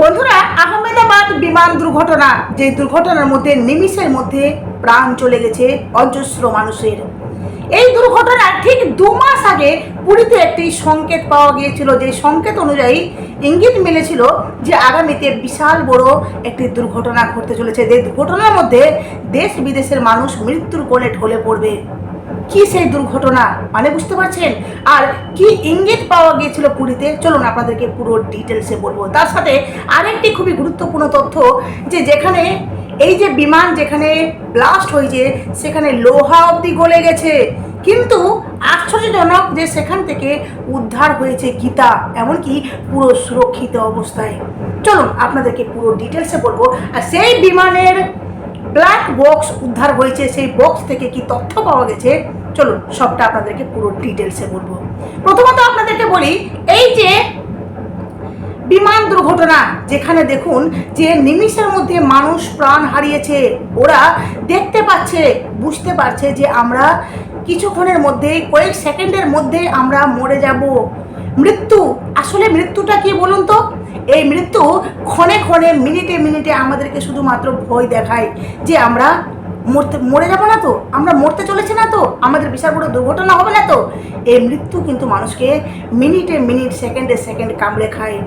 বন্ধুরা, আহমেদাবাদ বিমান দুর্ঘটনা, যে দুর্ঘটনার মধ্যে নিমিষের মধ্যে প্রাণ চলে গেছে অজস্র মানুষের। এই দুর্ঘটনার ঠিক দু মাস আগে পুরীতে একটি সংকেত পাওয়া গিয়েছিল, যে সংকেত অনুযায়ী ইঙ্গিত মিলেছিল যে আগামীতে বিশাল বড় একটি দুর্ঘটনা ঘটতে চলেছে। যে দুর্ঘটনার মধ্যে দেশ বিদেশের মানুষ মৃত্যুর কোলে ঢলে পড়বে। কি সেই দুর্ঘটনা? মানে বুঝতে পারছেন? আর কি ইঙ্গিত পাওয়া গিয়েছিল পুরীতে? চলুন আপনাদেরকে পুরো ডিটেলসে বলব। তার সাথে আরেকটি খুবই গুরুত্বপূর্ণ তথ্য, যে যেখানে এই যে বিমান যেখানে ব্লাস্ট হয়েছে, সেখানে লোহা অবধি গলে গেছে। কিন্তু আশ্চর্যজনক যে সেখান থেকে উদ্ধার হয়েছে গীতা, এমনকি পুরো সুরক্ষিত অবস্থায়। চলুন আপনাদেরকে পুরো ডিটেলসে বলব। আর সেই বিমানের ব্ল্যাক বক্স উদ্ধার হয়েছে, সেই বক্স থেকে কি তথ্য পাওয়া গেছে? চলুন, সবটা আপনাদেরকে পুরো ডিটেলসে বলব। প্রথমত আপনাদেরকে বলি, এই যে বিমান দুর্ঘটনা, যেখানে দেখুন যে নিমিষের মধ্যে মানুষ প্রাণ হারিয়েছে, ওরা দেখতে পাচ্ছে, বুঝতে পারছে যে আমরা কিছুক্ষণের মধ্যে, কয়েক সেকেন্ডের মধ্যে আমরা মরে যাব। মৃত্যু, আসলে মৃত্যুটা কি বলুন তো? এই মৃত্যু ক্ষণে ক্ষণে, মিনিটে মিনিটে আমাদেরকে শুধুমাত্র ভয় দেখায় যে আমরা মরতে, মরে যাব না তো? আমরা মরতে চলেছি না তো? আমাদের বিশাল বড় দুর্ঘটনা হবে না তো? এই মৃত্যু কিন্তু মানুষকে মিনিটে মিনিট, সেকেন্ডে সেকেন্ড কামড়ে খায়।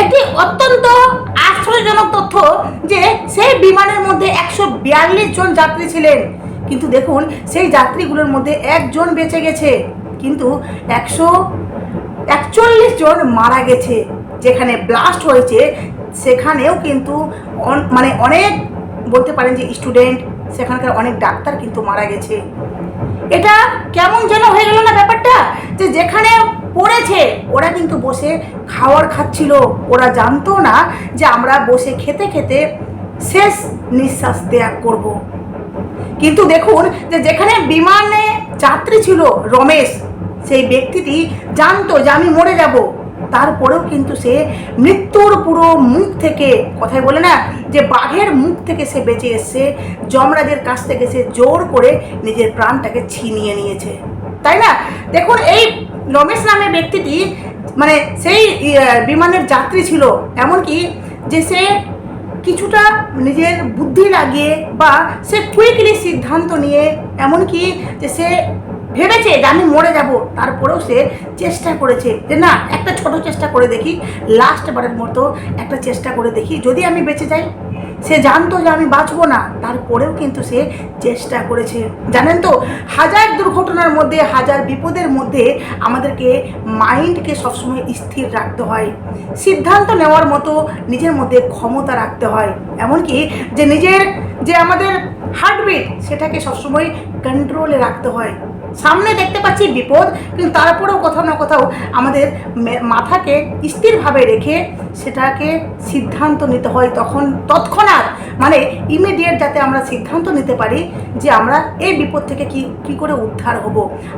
একটি অত্যন্ত আশ্চর্যজনক তথ্য যে সেই বিমানের মধ্যে একশো বিয়াল্লিশ জন যাত্রী ছিলেন। কিন্তু দেখুন, সেই যাত্রীগুলোর মধ্যে একজন বেঁচে গেছে। কিন্তু একশো একচল্লিশ জন মারা গেছে। যেখানে ব্লাস্ট হয়েছে, সেখানেও কিন্তু মানে অনেক বলতে পারেন যে স্টুডেন্ট সেখানকার অনেক ডাক্তার কিন্তু মারা গেছে। এটা কেমন যেন হয়ে গেল না ব্যাপারটা? যে যেখানে পড়েছে, ওরা কিন্তু বসে খাওয়ার খাচ্ছিল। ওরা জানতো না যে আমরা বসে খেতে খেতে শেষ নিঃশ্বাস ত্যাগ করব। কিন্তু দেখুন যে যেখানে বিমানে যাত্রী ছিল রমেশ, সেই ব্যক্তিটি জানতো যে আমি মরে যাব। তারপরেও কিন্তু সে মৃত্যুর পুরো মুখ থেকে কথাই বলে না যে বাঘের মুখ থেকে সে বেঁচে এসছে, যমরাজের কাছ থেকে সে জোর করে নিজের প্রাণটাকে ছিনিয়ে নিয়েছে। তাই না? দেখুন, এই রমেশ নামের ব্যক্তিটি মানে সেই বিমানের যাত্রী ছিল। এমনকি যে সে কিছুটা নিজের বুদ্ধি লাগিয়ে বা সে কুইকলি সিদ্ধান্ত নিয়ে, এমনকি যে সে ভেবেছে যে আমি মরে যাব। তারপরেও সে চেষ্টা করেছে যে না, একটা ছোট চেষ্টা করে দেখি লাস্ট বারের মতো একটা চেষ্টা করে দেখি। যদি আমি বেঁচে যাই, সে জানতো যে আমি বাঁচবো না। তারপরেও কিন্তু সে চেষ্টা করেছে। জানেন তো, হাজার দুর্ঘটনার মধ্যে, হাজার বিপদের মধ্যে আমাদেরকে মাইন্ডকে সবসময় স্থির রাখতে হয়। সিদ্ধান্ত নেওয়ার মতো নিজের মধ্যে ক্ষমতা রাখতে হয়। এমনকি যে নিজের যে আমাদের হার্টবিট সেটাকে সবসময় কন্ট্রোলে রাখতে হয়। সামনে দেখতে পাচ্ছি বিপদ, কিন্তু তারপরেও কোথাও না কোথাও আমাদের মাথাকে স্থিরভাবে রেখে সেটাকে সিদ্ধান্ত নিতে হয় তখন, তৎক্ষণাৎ মানে ইমিডিয়েট যাতে আমরা সিদ্ধান্ত নিতে পারি যে আমরা এই বিপদ থেকে কি কি করে উদ্ধার হব।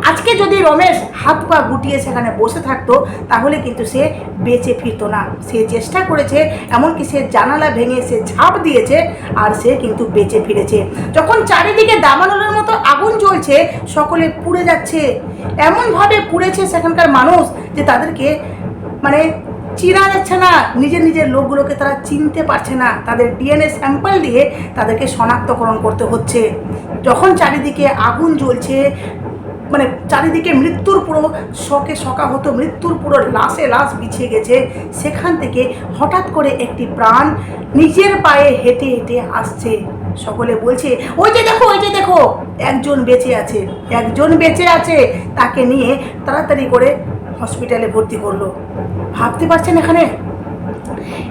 আজকে যদি রমেশ হাত পা গুটিয়ে সেখানে বসে থাকতো, তাহলে কিন্তু সে বেঁচে ফিরতো না। সে চেষ্টা করেছে, এমনকি সে জানালা ভেঙে সে ঝাঁপ দিয়েছে, আর সে কিন্তু বেঁচে ফিরেছে। যখন চারিদিকে দাবানলের মতো আগুন জ্বলছে, সকলে পুড়ে যাচ্ছে। এমনভাবে পুড়েছে সেখানকার মানুষ যে তাদেরকে মানে চিনা যাচ্ছে না। নিজের নিজের লোকগুলোকে তারা চিনতে পারছে না। তাদের ডিএনএ স্যাম্পল দিয়ে তাদেরকে শনাক্তকরণ করতে হচ্ছে। যখন চারিদিকে আগুন জ্বলছে মানে চারিদিকে মৃত্যুর পুরো শকে শকা হতো মৃত্যুর পুরো লাশে লাশ বিছিয়ে গেছে, সেখান থেকে হঠাৎ করে একটি প্রাণ নিজের পায়ে হেঁটে হেঁটে আসছে। সকলে বলছে, ওই যে দেখো, ওই যে দেখো! একজন বেঁচে আছে। একজন বেঁচে আছে, তাকে নিয়ে তাড়াতাড়ি করে হসপিটালে ভর্তি করল। ভাবতে পারছেন এখানে?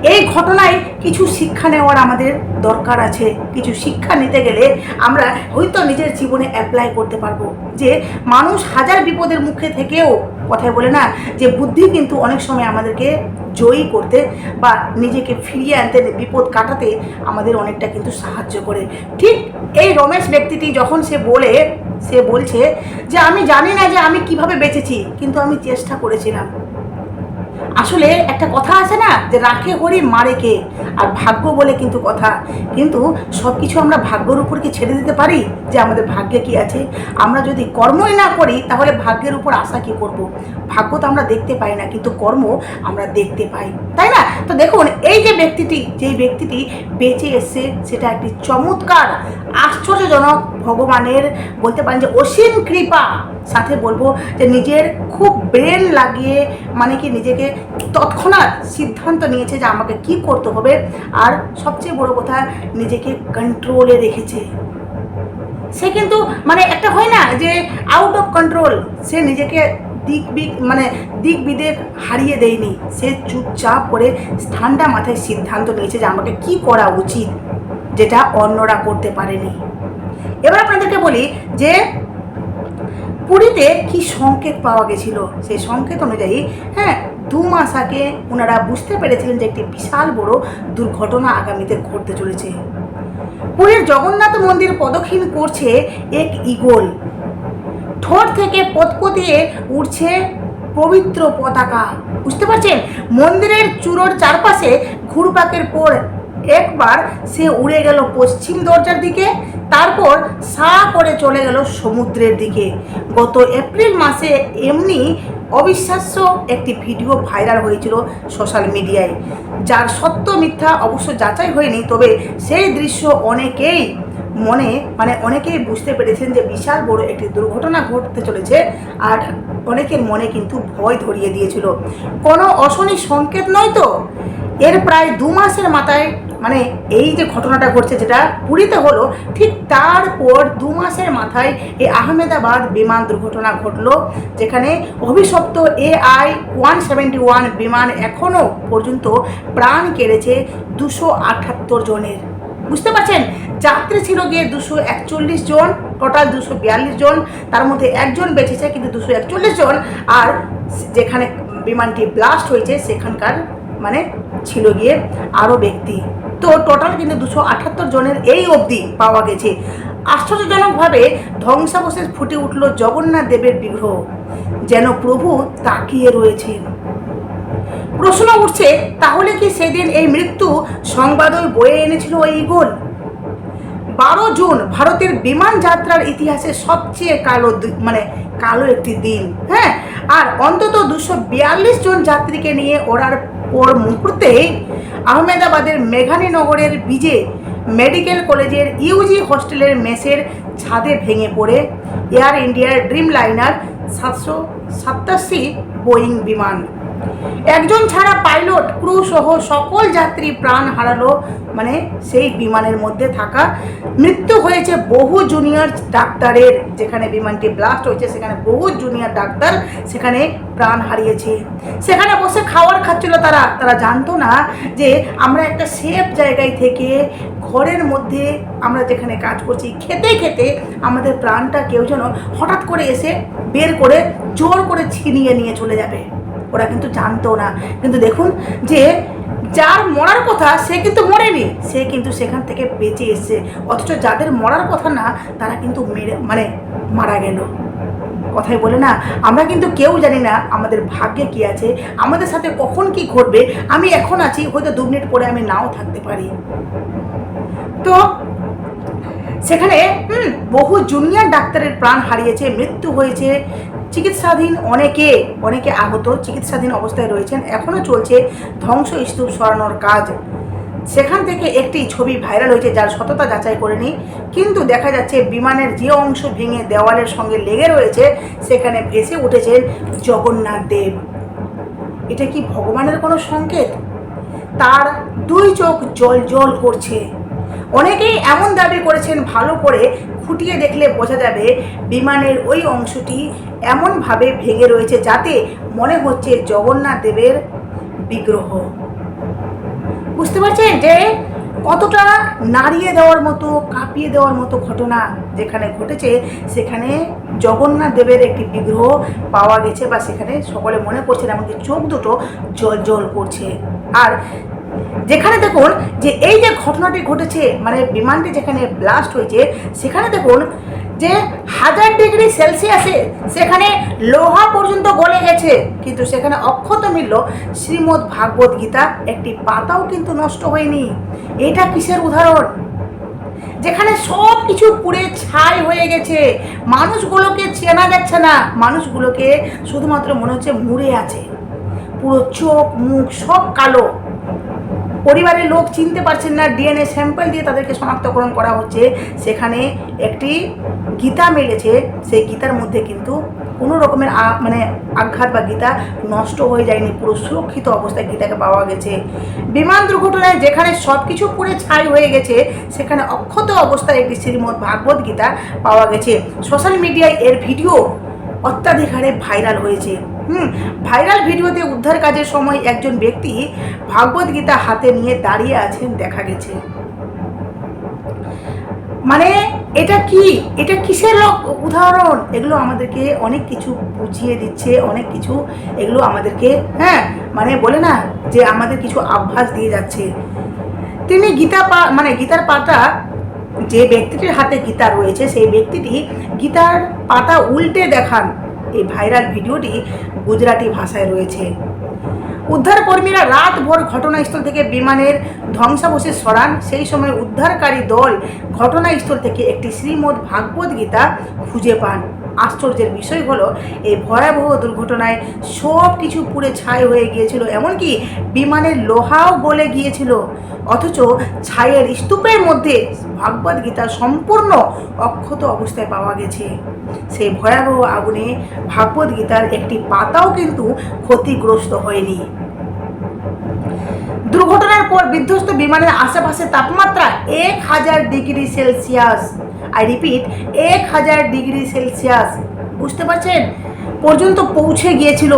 এই ঘটনায় কিছু শিক্ষা নেওয়ার আমাদের দরকার আছে। কিছু শিক্ষা নিতে গেলে আমরা হয়তো নিজের জীবনে অ্যাপ্লাই করতে পারব। যে মানুষ হাজার বিপদের মুখে থেকেও কথায় বলে না যে বুদ্ধি কিন্তু অনেক সময় আমাদেরকে জয়ী করতে বা নিজেকে ফিরিয়ে আনতে বিপদ কাটাতে আমাদের অনেকটা কিন্তু সাহায্য করে। ঠিক এই রমেশ ব্যক্তিটি যখন সে বলে সে বলছে যে আমি জানি না যে আমি কীভাবে বেঁচেছি, কিন্তু আমি চেষ্টা করেছিলাম। আসলে একটা কথা আছে না, যে রাখে হরি মারে কে? আর ভাগ্য বলে কিন্তু কথা। কিন্তু সব কিছু আমরা ভাগ্যের উপর কি ছেড়ে দিতে পারি? যে আমাদের ভাগ্যে কি আছে? আমরা যদি কর্মই না করি, তাহলে ভাগ্যের উপর আশা কি করব? ভাগ্য তো আমরা দেখতে পাই না, কিন্তু কর্ম আমরা দেখতে পাই। তাই না? তো দেখুন, এই যে ব্যক্তিটি, যেই ব্যক্তিটি বেঁচে এসছে, সেটা একটি চমৎকার, আশ্চর্যজনক ভগবানের বলতে পারেন যে অসীম কৃপা। সাথে বলব যে নিজের খুব ব্রেন লাগিয়ে মানে কি নিজেকে তৎক্ষণাৎ সিদ্ধান্ত নিয়েছে যে আমাকে কি করতে হবে। আর সবচেয়ে বড় কথা, নিজেকে কন্ট্রোলে রেখেছে। সে কিন্তু মানে একটা হয় না যে আউট অফ কন্ট্রোল সে নিজেকে দিক বিক মানে দিক বিদেক হারিয়ে দেয়নি। সে চুপচাপ করে ঠান্ডা মাথায় সিদ্ধান্ত নিয়েছে যে আমাকে কি করা উচিত, যেটা অন্যরা করতে পারেনি। এবার আপনাদেরকে বলি যে পুরীতে কি সংকেত পাওয়া গেছিল? সেই সংকেত অনুযায়ী হ্যাঁ দু মাস আগে ওনারা বুঝতে পেরেছিলেন যে একটি বিশাল বড় দুর্ঘটনা আগামীতে ঘটতে চলেছে। পুরীর জগন্নাথ মন্দির প্রদক্ষিণ করছে এক ইগল ঠোঁট থেকে পতপতিয়ে উঠছে পবিত্র পতাকা। বুঝতে পারছেন? মন্দিরের চূড়োর চারপাশে ঘুরপাকের পর একবার সে উড়ে গেল পশ্চিম দরজার দিকে, তারপর সা করে চলে গেল সমুদ্রের দিকে। গত এপ্রিল মাসে এমনি অবিশ্বাস্য একটি ভিডিও ভাইরাল হয়েছিল সোশ্যাল মিডিয়ায়। যার সত্য মিথ্যা অবশ্য যাচাই হয়নি, তবে সেই দৃশ্য অনেকেই মনে মানে অনেকেই বুঝতে পেরেছেন যে বিশাল বড় একটি দুর্ঘটনা ঘটতে চলেছে আর অনেকের মনে কিন্তু ভয় ধরিয়ে দিয়েছিল। কোনো অশনি সংকেত নয় তো? এর প্রায় দু মাসের মাথায় মানে এই যে ঘটনাটা ঘটছে যেটা পুরীতে হলো, ঠিক তারপর দু মাসের মাথায় এই আহমেদাবাদ বিমান দুর্ঘটনা ঘটলো, যেখানে অভিশপ্ত এআই ওয়ান সেভেন্টি ওয়ান বিমান এখনও পর্যন্ত প্রাণ কেড়েছে দুশো আটাত্তর জনের। বুঝতে পারছেন? যাত্রী ছিল গিয়ে দুশো একচল্লিশ জন টোটাল দুশো বিয়াল্লিশ জন, তার মধ্যে একজন বেঁচেছে কিন্তু দুশো একচল্লিশ জন, আর যেখানে বিমানটি ব্লাস্ট হয়েছে, সেখানকার মানে ছিল গিয়ে আরও ব্যক্তি। তো টোটাল কিন্তু দুশো আটাত্তর জনের এই অবধি পাওয়া গেছে। আশ্চর্যজনকভাবে ধ্বংসাবশেষ ফুটে উঠল জগন্নাথ দেবের বিগ্রহ, যেন প্রভু তাকিয়ে রয়েছেন। প্রশ্ন উঠছে, তাহলে কি সেদিন এই মৃত্যু সংবাদই বয়ে এনেছিল ওই ইগল বারো জুন, ভারতের বিমান যাত্রার ইতিহাসে সবচেয়ে কালো মানে কালো একটি দিন হ্যাঁ? আর অন্তত দুশো বিয়াল্লিশ জন যাত্রীকে নিয়ে ওড়ার পর মুহূর্তেই আহমেদাবাদের মেঘানীনগরের বিজে মেডিকেল কলেজের ইউজি হোস্টেলের মেসের ছাদে ভেঙে পড়ে এয়ার ইন্ডিয়ার ড্রিম লাইনার সাতশো সাতাশি বোয়িং বিমান। একজন ছাড়া পাইলট ক্রু সহ সকল যাত্রী প্রাণ হারালো। মানে সেই বিমানের মধ্যে থাকা। মৃত্যু হয়েছে বহু জুনিয়র ডাক্তারের, যেখানে বিমানটি ব্লাস্ট হয়েছে, সেখানে বহু জুনিয়র ডাক্তার সেখানে প্রাণ হারিয়েছে। সেখানে বসে খাওয়ার খাচ্ছিল তারা। তারা জানতো না যে আমরা একটা সেফ জায়গায় থেকে ঘরের মধ্যে আমরা যেখানে কাজ করছি, খেতে খেতে আমাদের প্রাণটা কেউ যেন হঠাৎ করে এসে বের করে জোর করে ছিনিয়ে নিয়ে চলে যাবে। ওরা কিন্তু জানতো না। কিন্তু দেখুন যে যার মরার কথা সে কিন্তু মরেনি। সে কিন্তু সেখান থেকে বেঁচে এসছে। অথচ যাদের মরার কথা না, তারা কিন্তু মেরে মানে মারা গেল। কথাই বলে না, আমরা কিন্তু কেউ জানি না আমাদের ভাগ্যে কি আছে, আমাদের সাথে কখন কি ঘটবে, আমি এখন আছি, হয়তো দু মিনিট পরে আমি নাও থাকতে পারি। তো সেখানে বহু জুনিয়র ডাক্তারের প্রাণ হারিয়েছে, মৃত্যু হয়েছে চিকিৎসাধীন অনেকে অনেকে আহত, চিকিৎসাধীন অবস্থায় রয়েছেন এখনও চলছে ধ্বংস স্তূপ সরানোর কাজ। সেখান থেকে একটি ছবি ভাইরাল হয়েছে যার সততা যাচাই করেনি কিন্তু দেখা যাচ্ছে বিমানের যে অংশ ভেঙে দেওয়ালের সঙ্গে লেগে রয়েছে, সেখানে ভেসে উঠেছেন জগন্নাথ দেব। এটা কি ভগবানের কোনো সংকেত? তার দুই চোখ জল জল করছে। অনেকেই এমন দাবি করেছেন ভালো করে খুঁটিয়ে দেখলে বোঝা যাবে বিমানের ওই অংশটি এমনভাবে ভেঙে রয়েছে যাতে মনে হচ্ছে জগন্নাথ দেবের বিগ্রহ। বুঝতে পারছেন যে কতটা নাড়িয়ে দেওয়ার মতো, কাঁপিয়ে দেওয়ার মতো ঘটনা যেখানে ঘটেছে, সেখানে জগন্নাথ দেবের একটি বিগ্রহ পাওয়া গেছে বা সেখানে সকলে মনে করছে এমনকি চোখ দুটো জল জল করছে। আর যেখানে দেখুন যে এই যে ঘটনাটি ঘটেছে মানে বিমানটি যেখানে ব্লাস্ট হয়েছে, সেখানে দেখুন যে হাজার ডিগ্রি সেলসিয়াসে সেখানে লোহা পর্যন্ত গলে গেছে। কিন্তু সেখানে অক্ষত মিলল শ্রীমদ্ ভাগবত গীতা, একটি পাতাও কিন্তু নষ্ট হয়নি। এটা কিসের উদাহরণ? যেখানে সব কিছু পুড়ে ছাই হয়ে গেছে। মানুষগুলোকে চেনা যাচ্ছে না। মানুষগুলোকে শুধুমাত্র মনে হচ্ছে মুড়ে আছে। পুরো চোখ, মুখ সব কালো। পরিবারের লোক চিনতে পারছেন না, ডিএনএ স্যাম্পল দিয়ে তাদেরকে শনাক্তকরণ করা হচ্ছে। সেখানে একটি গীতা মিলেছে, সেই গীতার মধ্যে কিন্তু কোনো রকমের মানে আঘাত বা গীতা নষ্ট হয়ে যায়নি, পুরো সুরক্ষিত অবস্থায় গীতাকে পাওয়া গেছে। বিমান দুর্ঘটনায় যেখানে সব কিছু পুড়ে ছাই হয়ে গেছে, সেখানে অক্ষত অবস্থায় একটি শ্রীমদ ভাগবত গীতা পাওয়া গেছে। সোশ্যাল মিডিয়ায় এর ভিডিও অত্যাধিক হারে ভাইরাল হয়েছে। হুম, ভাইরাল ভিডিওতে উদ্ধার কাজের সময় একজন ব্যক্তি ভাগবত গীতা হাতে নিয়ে দাঁড়িয়ে আছেন, দেখা গেছে। মানে এটা কি? এটা কিসের উদাহরণ? এগুলো আমাদেরকে অনেক কিছু বুঝিয়ে দিচ্ছে, অনেক কিছু এগুলো আমাদেরকে হ্যাঁ মানে বলে না যে আমাদের কিছু আভাস দিয়ে যাচ্ছে। তিনি গীতা পা মানে গীতার পাতা, যে ব্যক্তিটির হাতে গীতা রয়েছে, সেই ব্যক্তিটি গীতার পাতা উল্টে দেখান। এই ভাইরাল ভিডিওটি গুজরাটি ভাষায় রয়েছে। উদ্ধারকর্মীরা রাতভর রাত ভোর ঘটনাস্থল থেকে বিমানের ধ্বংসাবশেষ সরান। সেই সময় উদ্ধারকারী দল ঘটনাস্থল থেকে একটি শ্রীমদ ভাগবত গীতা খুঁজে পান। আশ্চর্যের বিষয় হলো, এই ভয়াবহ দুর্ঘটনায় সব কিছু পুড়ে ছাই হয়ে গিয়েছিল, এমনকি বিমানের লোহাও গলে গিয়েছিল। অথচ ছাইয়ের স্তূপের মধ্যে ভাগবত গীতা সম্পূর্ণ অক্ষত অবস্থায় পাওয়া গেছে। সেই ভয়াবহ আগুনে ভাগবত গীতার একটি পাতাও কিন্তু ক্ষতিগ্রস্ত হয়নি। দুর্ঘটনার পর বিধ্বস্ত বিমানের আশেপাশে তাপমাত্রা এক হাজার ডিগ্রি সেলসিয়াস। আই রিপিট এক হাজার ডিগ্রি সেলসিয়াস। বুঝতে পারছেন? পর্যন্ত পৌঁছে গিয়েছিল।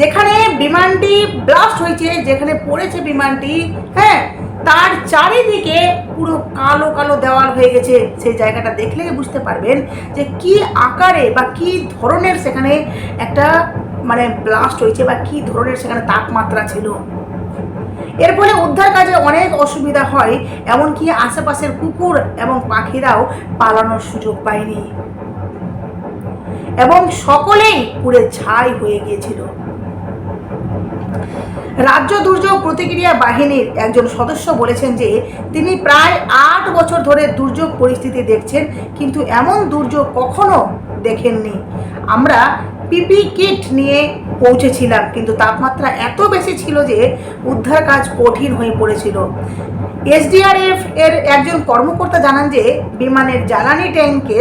যেখানে বিমানটি ব্লাস্ট হয়েছে, যেখানে পড়েছে বিমানটি হ্যাঁ তার চারিদিকে পুরো কালো কালো দেওয়াল হয়ে গেছে। সেই জায়গাটা দেখলে বুঝতে পারবেন যে কি আকারে বা কি ধরনের সেখানে একটা মানে ব্লাস্ট হয়েছে বা কি ধরনের সেখানে তাপমাত্রা ছিল। এর ফলে উদ্ধার কাজে অনেক অসুবিধা হয়, এমনকি আশেপাশের কুকুর এবং পাখিরাও পালানোর সুযোগ পায়নি। এবং সকলেই পুড়ে ছাই হয়ে গিয়েছিল। রাজ্য দুর্যোগ প্রতিক্রিয়া বাহিনীর একজন সদস্য বলেছেন যে, তিনি প্রায় আট বছর ধরে দুর্যোগ পরিস্থিতি দেখছেন, কিন্তু এমন দুর্যোগ কখনো দেখেননি। আমরা পিপি কিট নিয়ে পৌঁছেছিলাম, কিন্তু তাপমাত্রা এত বেশি ছিল যে উদ্ধার কাজ কঠিন হয়ে পড়েছিল। এসডিআরএফ এর একজন কর্মকর্তা জানান যে, বিমানের জ্বালানি ট্যাঙ্কে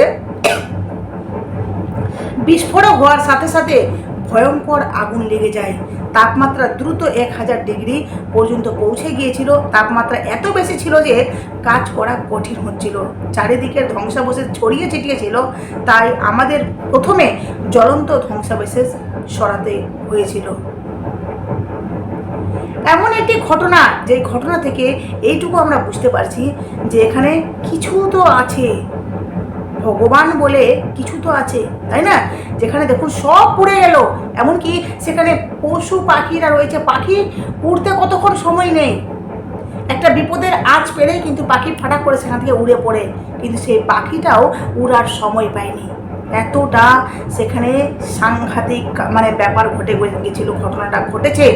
বিস্ফোরক হওয়ার সাথে সাথে ভয়ঙ্কর আগুন লেগে যায়। তাপমাত্রা দ্রুত এক হাজার ডিগ্রি পর্যন্ত পৌঁছে গিয়েছিল। তাপমাত্রা এত বেশি ছিল যে কাজ করা কঠিন হচ্ছিল। চারিদিকের ধ্বংসাবশেষ ছড়িয়ে ছিটিয়ে ছিল তাই আমাদের প্রথমে জ্বলন্ত ধ্বংসাবশেষ সরাতে হয়েছিল। এমন একটি ঘটনা, যে ঘটনা থেকে এইটুকু আমরা বুঝতে পারছি যে এখানে কিছু তো আছে। ভগবান বলে কিছু তো আছে, তাই না? যেখানে দেখুন সব পুড়ে গেল। এমনকি সেখানে পশু পাখিরা রয়েছে। পাখি উড়তে কতক্ষণ সময় নেই? একটা বিপদের আঁচ পেলেই কিন্তু পাখি ফাটাক করে সেখান থেকে উড়ে পড়ে। কিন্তু সেই পাখিটাও উড়ার সময় পায়নি। এতটা সেখানে সাংঘাতিক মানে ব্যাপার ঘটে গেছিল, ঘটনাটা ঘটেছে,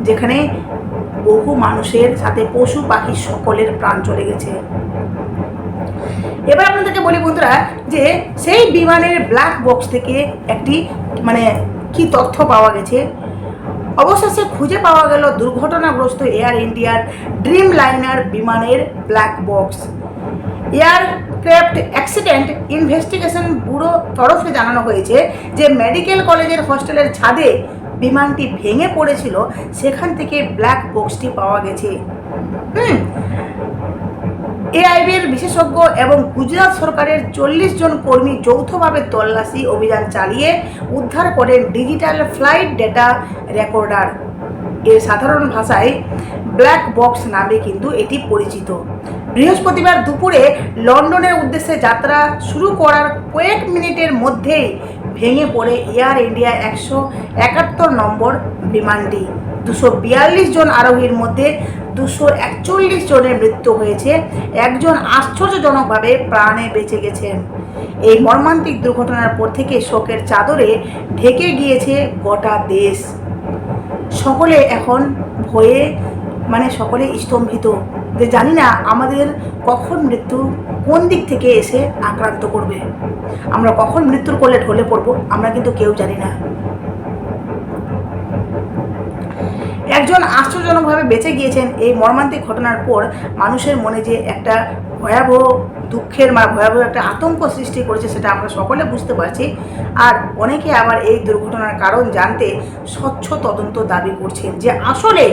যেখানে বহু মানুষের সাথে পশু পাখি সকলের প্রাণ চলে গেছে। এবার আপনাদেরকে বলি বন্ধুরা যে সেই বিমানের ব্ল্যাক বক্স থেকে একটি মানে কি তথ্য পাওয়া গেছে। অবশেষে খুঁজে পাওয়া গেল দুর্ঘটনাগ্রস্ত এয়ার ইন্ডিয়ার ড্রিম লাইনার বিমানের black box aircraft accident investigation bureau তরফে জানানো হয়েছে যে মেডিকেল কলেজের হস্টেলের ছাদে বিমানটি ভেঙে পড়েছিল, সেখান থেকে ব্ল্যাক বক্সটি পাওয়া গেছে। এআইবির বিশেষজ্ঞ এবং গুজরাট সরকারের চল্লিশ জন কর্মী যৌথভাবে তল্লাশি অভিযান চালিয়ে উদ্ধার করেন ডিজিটাল ফ্লাইট ডেটা রেকর্ডার। এর সাধারণ ভাষায় ব্ল্যাক বক্স নামে কিন্তু এটি পরিচিত। বৃহস্পতিবার দুপুরে লন্ডনের উদ্দেশ্যে যাত্রা শুরু করার কয়েক মিনিটের মধ্যেই ভেঙে পড়ে এয়ার ইন্ডিয়া একশো একাত্তর নম্বর বিমানটি। দুশো বিয়াল্লিশ জন আরোহীর মধ্যে দুশো একচল্লিশ জনের মৃত্যু হয়েছে। একজন আশ্চর্যজনকভাবে প্রাণে বেঁচে গেছেন। এই মর্মান্তিক দুর্ঘটনার পর থেকে শোকের চাদরে ঢেকে গিয়েছে গোটা দেশ। সকলে এখন ভয়ে মানে সকলে স্তম্ভিত। যে জানি না আমাদের কখন মৃত্যু কোন দিক থেকে এসে আক্রান্ত করবে। আমরা কখন মৃত্যুর কোলে ঢলে পড়ব, আমরা কিন্তু কেউ জানি না। একজন আশ্চর্যজনকভাবে বেঁচে গিয়েছেন এই মর্মান্তিক ঘটনার পর মানুষের মনে যে একটা ভয়াবহ দুঃখের বা ভয়াবহ একটা আতঙ্ক সৃষ্টি করেছে সেটা আমরা সকলে বুঝতে পারছি। আর অনেকে আবার এই দুর্ঘটনার কারণ জানতে স্বচ্ছ তদন্ত দাবি করছেন যে আসলে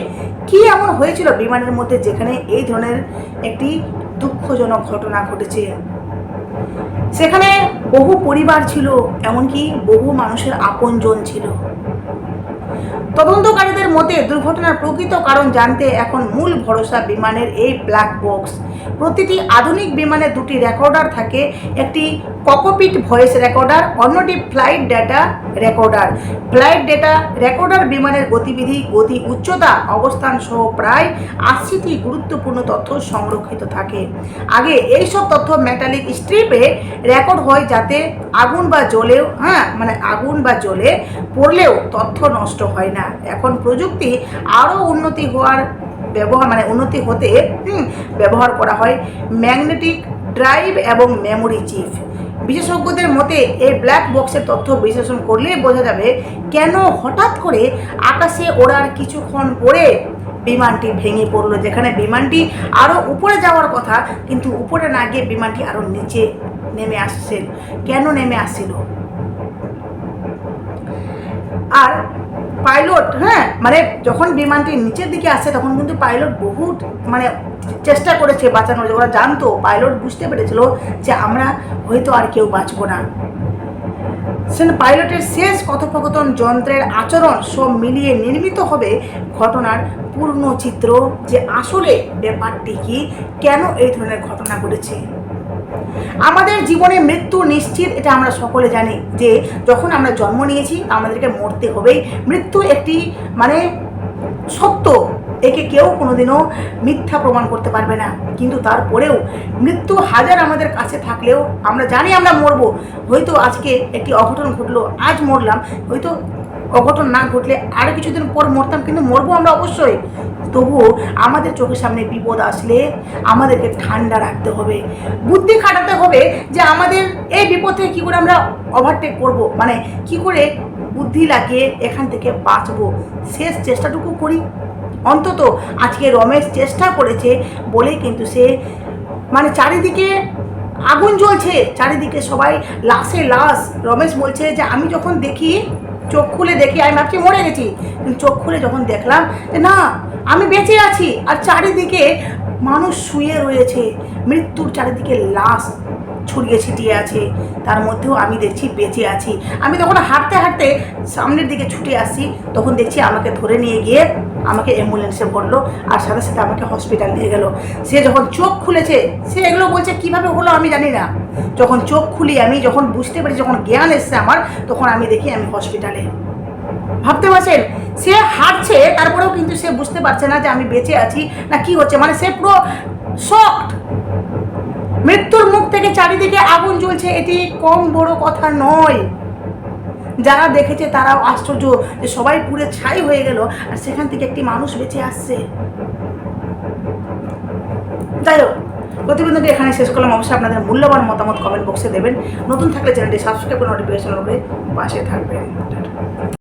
কি এমন হয়েছিল বিমানের মধ্যে যেখানে এই ধরনের একটি দুঃখজনক ঘটনা ঘটেছে। সেখানে বহু পরিবার ছিল, এমনকি বহু মানুষের আপনজন ছিল। তদন্তকারীদের মতে দুর্ঘটনার প্রকৃত কারণ জানতে এখন মূল ভরসা বিমানের এই ব্ল্যাক বক্স প্রতিটি আধুনিক বিমানে দুটি রেকর্ডার থাকে, একটি ককপিট ভয়েস রেকর্ডার অন্যটি flight data recorder flight data recorder বিমানের গতিবিধি, গতি উচ্চতা, অবস্থান সহ প্রায় আশিটি গুরুত্বপূর্ণ তথ্য সংরক্ষিত থাকে। আগে এই সব তথ্য মেটালিক স্ট্রিপে রেকর্ড হয় যাতে আগুন বা জলেও হ্যাঁ মানে আগুন বা জলে পড়লেও তথ্য নষ্ট হয় না। এখন প্রযুক্তি আরও উন্নতি হওয়ার ব্যবহার মানে উন্নতি হতে ব্যবহার করা হয়। ম্যাগনেটিক ড্রাইভ এবং মেমোরি চিপ বিশেষজ্ঞদের মতে, এই ব্ল্যাক বক্সের তথ্য বিশ্লেষণ করলেই বোঝা যাবে কেন হঠাৎ করে আকাশে ওড়ার কিছুক্ষণ পরে বিমানটি ভেঙে পড়ল, যেখানে বিমানটি আরও উপরে যাওয়ার কথা, কিন্তু উপরে না গিয়ে বিমানটি আরও নিচে নেমে আসছে কেন নেমে আসছিল? আর পাইলট হ্যাঁ মানে যখন বিমানটি নিচের দিকে আসে, তখন কিন্তু পাইলট বহুত মানে চেষ্টা করেছে বাঁচানোর। ওরা জানতো পাইলট বুঝতে পেরেছিল যে আমরা হয়তো আর কেউ বাঁচবো না। সেখানে পাইলটের শেষ কথোপকথন যন্ত্রের আচরণ সব মিলিয়ে নির্মিত হবে ঘটনার পূর্ণ চিত্র। যে আসলে ব্যাপারটি কি, কেন এই ধরনের ঘটনা ঘটেছে? আমাদের জীবনে মৃত্যু নিশ্চিত, এটা আমরা সকলে জানি, যে যখন আমরা জন্ম নিয়েছি, আমাদেরকে মরতে হবেই। মৃত্যু একটি মানে সত্য, একে কেউ কোনোদিনও মিথ্যা প্রমাণ করতে পারবে না। কিন্তু তারপরেও মৃত্যু হাজার আমাদের কাছে থাকলেও আমরা জানি আমরা মরবো। হয়তো আজকে একটি অঘটন ঘটলো, আজ মরলাম। হয়তো অঘটন না ঘটলে আরও কিছুদিন পর মরতাম, কিন্তু মরবো আমরা অবশ্যই। তবুও আমাদের চোখের সামনে বিপদ আসলে আমাদেরকে ঠান্ডা রাখতে হবে। বুদ্ধি খাটাতে হবে যে আমাদের এই বিপদ থেকে কী করে আমরা ওভারটেক করব। মানে কি করে বুদ্ধি লাগিয়ে এখান থেকে বাঁচবো। শেষ চেষ্টাটুকু করি। অন্তত আজকে রমেশ চেষ্টা করেছে বলে কিন্তু সে মানে চারিদিকে আগুন জ্বলছে। চারিদিকে সবাই লাশে লাশ। রমেশ বলছে যে, আমি যখন দেখি চোখ খুলে দেখি, আমি ভাবছি মরে গেছি। চোখ খুলে যখন দেখলাম না, আমি বেঁচে আছি। আর চারিদিকে মানুষ শুয়ে রয়েছে। মৃত্যুর চারিদিকে লাশ। ছড়িয়ে ছিটিয়ে আছে, তার মধ্যেও আমি দেখছি বেঁচে আছি। আমি তখন হাঁটতে হাঁটতে সামনের দিকে ছুটে আসি, তখন দেখছি আমাকে ধরে নিয়ে গিয়ে আমাকে অ্যাম্বুলেন্সে ভরলো, আর সাথে সাথে আমাকে হসপিটাল নিয়ে গেল। সে যখন চোখ খুলেছে, সে এগুলো বলছে, কীভাবে হলো আমি জানি না। যখন চোখ খুলি, আমি যখন বুঝতে পারি যখন জ্ঞান এসছে আমার, তখন আমি দেখি আমি হসপিটালে ভাবতে পারছেন? সে হাঁটছে, তারপরেও কিন্তু সে বুঝতে পারছে না যে আমি বেঁচে আছি, না কি হচ্ছে? মানে সে পুরো শকড মৃত্যুর মুখ থেকে চারিদিকে আগুন জ্বলছে, এটি কম বড় কথা নয়। যারা দেখেছে তারাও আশ্চর্য যে সবাই পুরে ছাই হয়ে গেল আর সেখান থেকে একটি মানুষ বেঁচে আসছে। যাই হোক, প্রতিবেদনটি এখানে শেষ করলাম। অবশ্যই আপনাদের মূল্যবান মতামত কমেন্ট বক্সে দেবেন। নতুন থাকলে চ্যানেলটি সাবস্ক্রাইব করে নোটিফিকেশন পাশে থাকবেন।